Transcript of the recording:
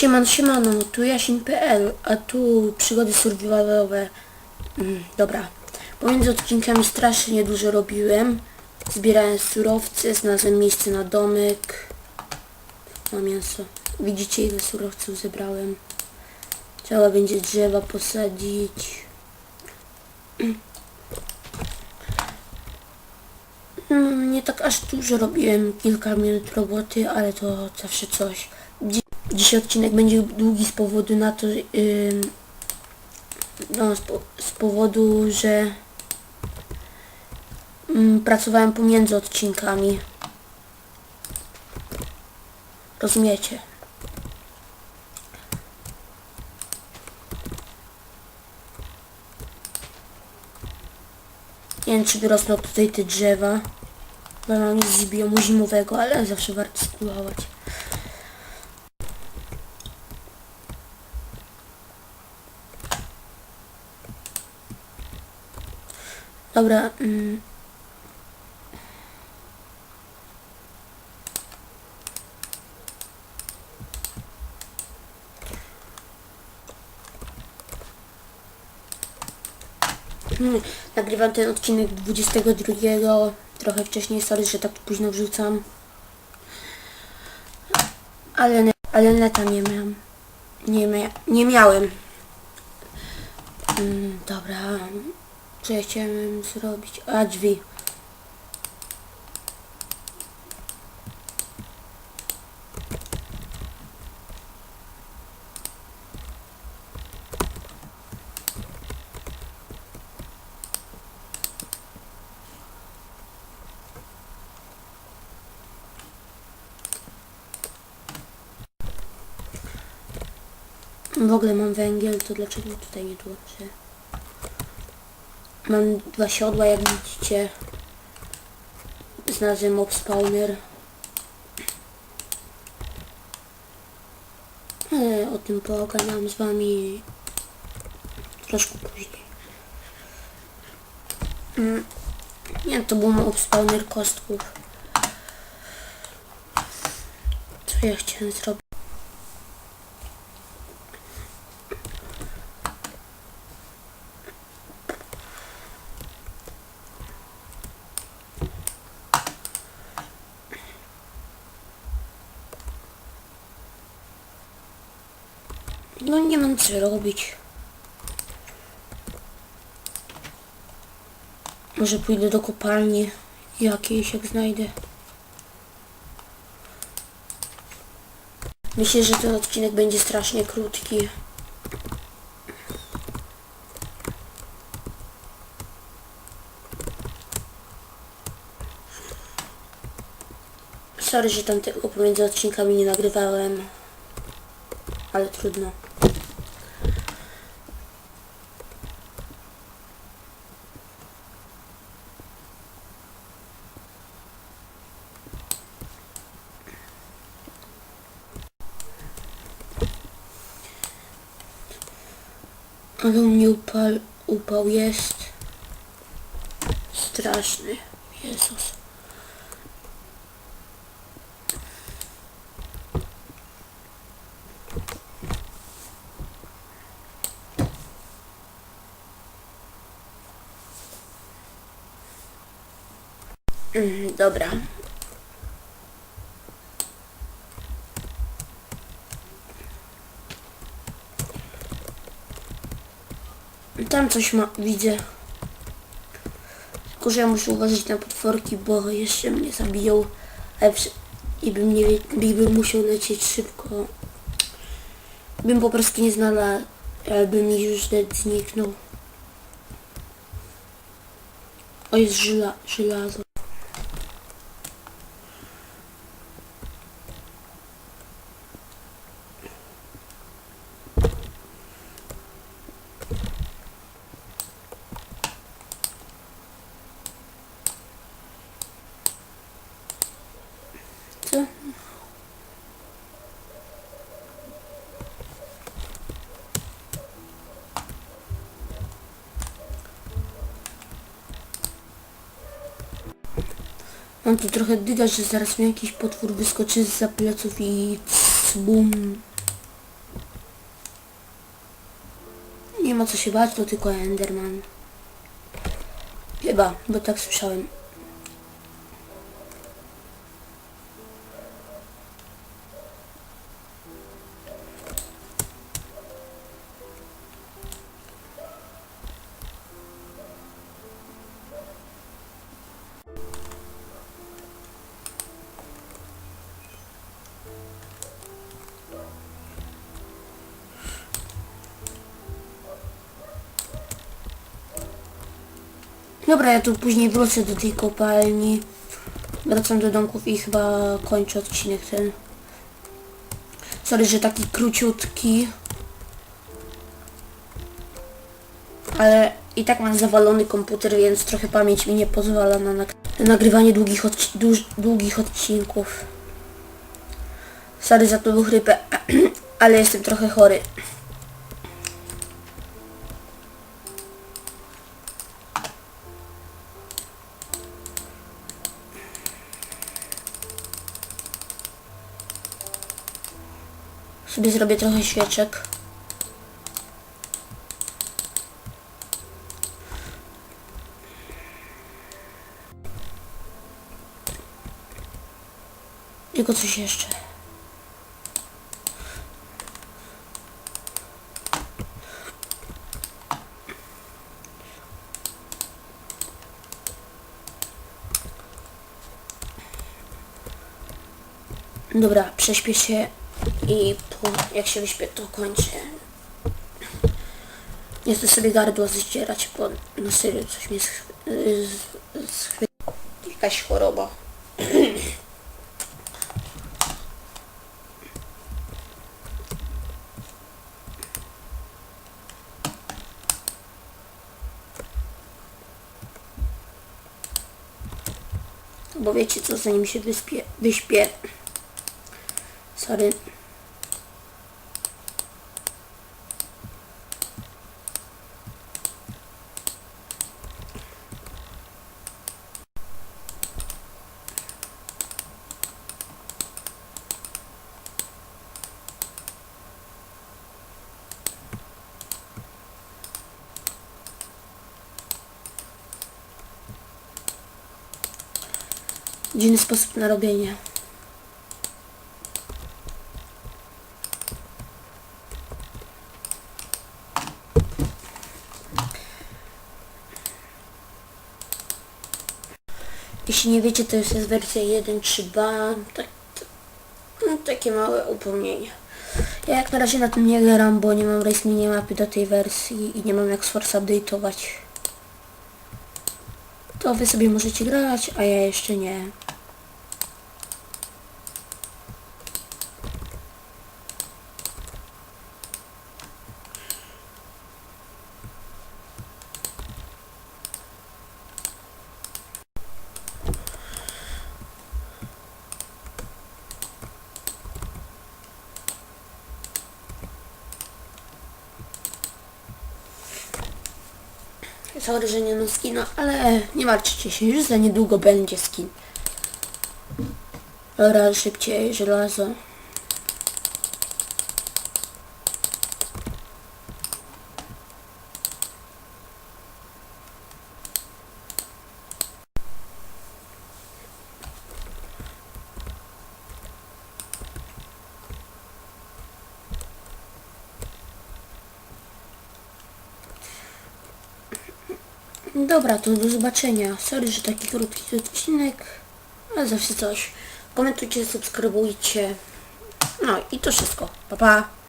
Siemano, siemano, tu Jasin.pl, a tu przygody survivalowe. Mm, dobra. Pomiędzy odcinkami strasznie dużo robiłem. Zbierałem surowce, znalazłem miejsce na domek. Na mięso. Widzicie ile surowców zebrałem. Trzeba będzie drzewa posadzić. Mm, Nie tak aż dużo robiłem, kilka minut roboty, ale to zawsze coś. Dzi Dzisiaj odcinek będzie długi z powodu na to, ym, no, z, po z powodu, że ym, pracowałem pomiędzy odcinkami. Rozumiecie? Nie wiem, czy wyrosną tutaj te drzewa. Bo mam nic z biomu zimowego, ale zawsze warto spróbować. Dobra. Mm. Mm, Nagrywam ten odcinek 22, trochę wcześniej, sorry, że tak późno wrzucam. Ale, ne- ale neta nie miałem. Nie, mia nie miałem. Mm, dobra. Co ja chciałem zrobić? A, drzwi. W ogóle mam węgiel, to dlaczego tutaj nie tłumaczę? Mam dwa siodła, jak widzicie. Znalazłem mob spawner. Ale o tym pogadam z wami troszkę później. Mm, Nie, to był mob spawner kostków. Co ja chciałem zrobić? No nie mam co robić. Może pójdę do kopalni jakiejś, jak znajdę. Myślę, że ten odcinek będzie strasznie krótki. Sorry, że tam tego pomiędzy odcinkami nie nagrywałem. Ale trudno. Ale u mnie upal, upał jest straszny. Jezus. Mm, dobra. Tam coś ma, widzę. Tylko, że ja muszę uważać na potworki, bo jeszcze mnie zabiją. I bym nie bym musiał lecieć szybko. Bym po prostu nie znalazł, alby mi już zniknął. O, jest żyla, żelazo. No Mam tu trochę dyga, że zaraz mi jakiś potwór wyskoczy z za pleców i bum. Nie ma co się bać, to tylko Enderman. Chyba, bo tak słyszałem. Dobra, ja tu później wrócę do tej kopalni. Wracam do domków i chyba kończę odcinek ten. Sorry, że taki króciutki. Ale i tak mam zawalony komputer, więc trochę pamięć mi nie pozwala na nag nagrywanie długich, odci dłuż- długich odcinków. Sorry za tą chrypę, ale jestem trochę chory. Sobie zrobię trochę świeczek. Tylko coś jeszcze. Dobra, prześpię się i po, jak się wyśpię, to kończę. Nie chcę sobie gardło zdzierać, bo na serio coś mnie sch- y, z- schwy... Jakaś choroba. Bo wiecie co, zanim się wyspie, wyśpię. Sorry. Dziwny sposób na robienie. Jeśli nie wiecie, to jest wersja 1.3.2. Tak, no, takie małe upomnienie. Ja jak na razie na tym nie gram, bo nie mam race minimapy do tej wersji i nie mam jak Force update'ować. To wy sobie możecie grać, a ja jeszcze nie. Sorry, że nie no skina, ale nie martwcie się, już za niedługo będzie skin. Dobra, szybciej, żelazo. Dobra, to do zobaczenia. Sorry, że taki krótki odcinek, ale zawsze coś. Komentujcie, subskrybujcie. No i to wszystko. Pa, pa.